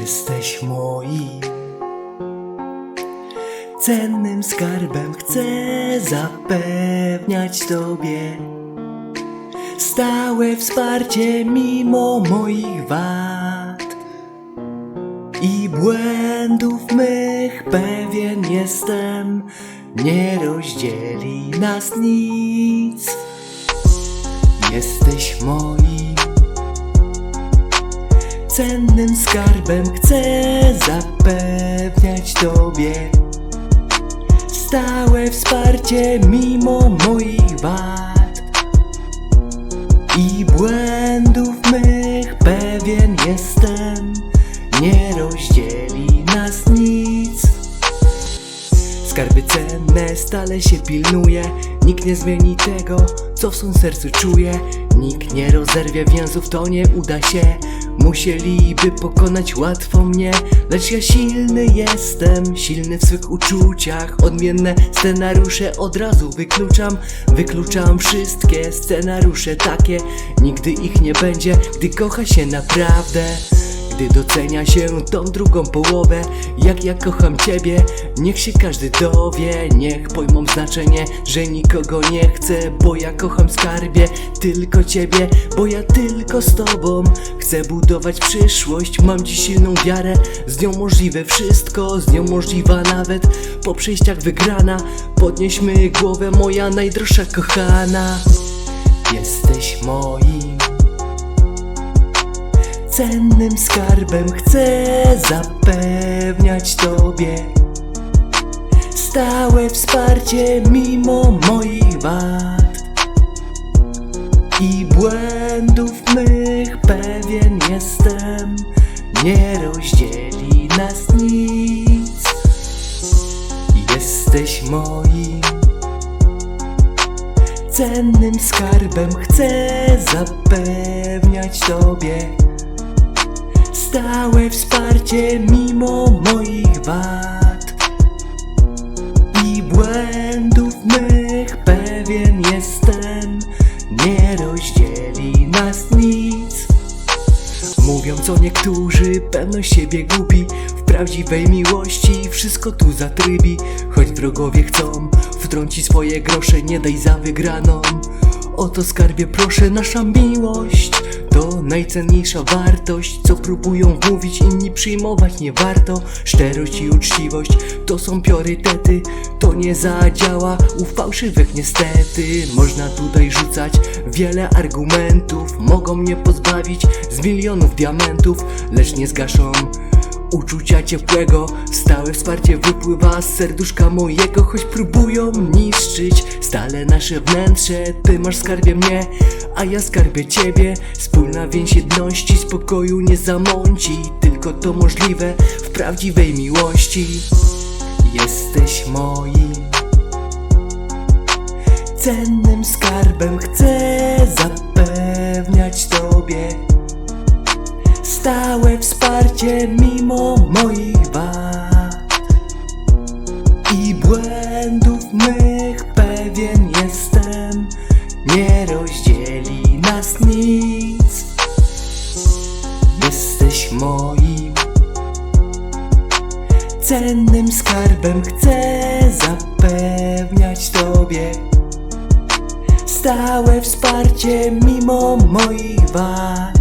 Jesteś moim cennym skarbem, chcę zapewniać Tobie stałe wsparcie mimo moich wad i błędów mych. Pewien jestem, nie rozdzieli nas nic. Jesteś moim cennym skarbem chcę zapewniać Tobie stałe wsparcie mimo moich wad Cenne stale się pilnuje. Nikt nie zmieni tego, co w swym sercu czuje. Nikt nie rozerwie więzów, to nie uda się. Musieliby pokonać łatwo mnie Lecz ja silny jestem, silny w swych uczuciach Odmienne scenariusze od razu wykluczam. Wykluczam wszystkie scenariusze takie. Nigdy ich nie będzie, gdy kocha się naprawdę gdy docenia się tą drugą połowę Jak ja kocham ciebie Niech się każdy dowie Niech pojmą znaczenie Że nikogo nie chcę Bo ja kocham skarbie Tylko ciebie Bo ja tylko z tobą Chcę budować przyszłość. Mam dziś silną wiarę Z nią możliwe wszystko Z nią możliwa nawet Po przejściach wygrana. Podnieśmy głowę moja najdroższa kochana. Jesteś moim cennym skarbem chcę zapewniać Tobie stałe wsparcie mimo moich wad i błędów mych. Pewien jestem, nie rozdzieli nas nic. Jesteś moim cennym skarbem chcę zapewniać Tobie stałe wsparcie mimo moich wad i błędów mych. Pewien jestem, nie rozdzieli nas nic. Mówią co niektórzy, pewność siebie gubi W prawdziwej miłości wszystko tu zatrybi Choć wrogowie chcą wtrącić swoje grosze Nie daj za wygraną Oto skarbie proszę nasza miłość. To najcenniejsza wartość Co próbują mówić inni przyjmować nie warto. Szczerość i uczciwość to są priorytety To nie zadziała u fałszywych niestety. Można tutaj rzucać wiele argumentów Mogą mnie pozbawić z milionów diamentów Lecz nie zgaszą uczucia ciepłego Stałe wsparcie wypływa z serduszka mojego Choć próbują niszczyć stale nasze wnętrze. Ty masz skarbie mnie, a ja skarbię ciebie. Wspólna więź jedności, spokoju nie zamąci Tylko to możliwe w prawdziwej miłości. Jesteś moim cennym skarbem Chcę zapewniać Tobie stałe wsparcie mimo moich wad i błędów mych. Pewien jestem, nie rozdzieli nas nic. Jesteś moim cennym skarbem. Chcę zapewniać Tobie stałe wsparcie mimo moich wad